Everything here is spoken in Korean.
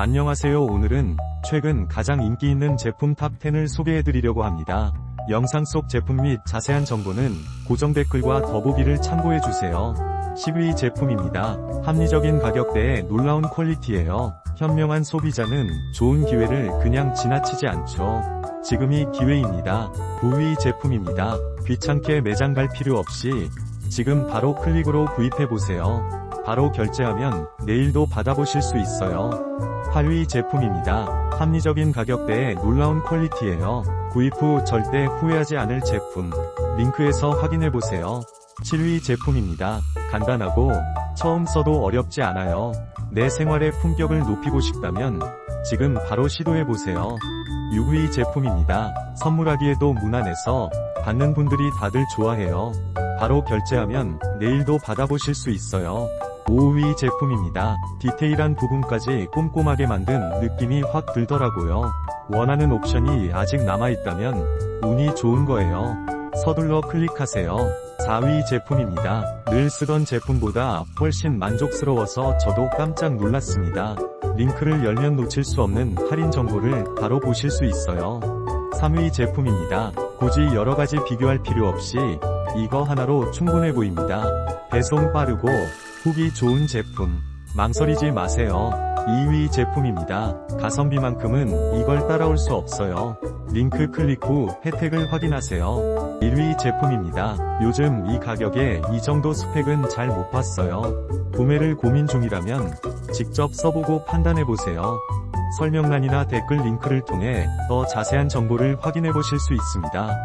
안녕하세요 오늘은 최근 가장 인기 있는 제품 탑10을 소개해드리려고 합니다. 영상 속 제품 및 자세한 정보는 고정 댓글과 더보기를 참고해주세요. 10위 제품입니다. 합리적인 가격대에 놀라운 퀄리티예요. 현명한 소비자는 좋은 기회를 그냥 지나치지 않죠. 지금이 기회입니다. 9위 제품입니다. 귀찮게 매장 갈 필요 없이 지금 바로 클릭으로 구입해보세요. 바로 결제하면 내일도 받아보실 수 있어요. 8위 제품입니다. 합리적인 가격대에 놀라운 퀄리티예요. 구입 후 절대 후회하지 않을 제품. 링크에서 확인해보세요. 7위 제품입니다. 간단하고 처음 써도 어렵지 않아요. 내 생활의 품격을 높이고 싶다면 지금 바로 시도해보세요. 6위 제품입니다. 선물하기에도 무난해서 받는 분들이 다들 좋아해요. 바로 결제하면 내일도 받아보실 수 있어요. 5위 제품입니다. 디테일한 부분까지 꼼꼼하게 만든 느낌이 확 들더라고요. 원하는 옵션이 아직 남아있다면 운이 좋은 거예요. 서둘러 클릭하세요. 4위 제품입니다. 늘 쓰던 제품보다 훨씬 만족스러워서 저도 깜짝 놀랐습니다. 링크를 열면 놓칠 수 없는 할인 정보를 바로 보실 수 있어요. 3위 제품입니다. 굳이 여러가지 비교할 필요 없이 이거 하나로 충분해 보입니다. 배송 빠르고 후기 좋은 제품. 망설이지 마세요. 2위 제품입니다. 가성비만큼은 이걸 따라올 수 없어요. 링크 클릭 후 혜택을 확인하세요. 1위 제품입니다. 요즘 이 가격에 이 정도 스펙은 잘 못 봤어요. 구매를 고민 중이라면 직접 써보고 판단해보세요. 설명란이나 댓글 링크를 통해 더 자세한 정보를 확인해 보실 수 있습니다.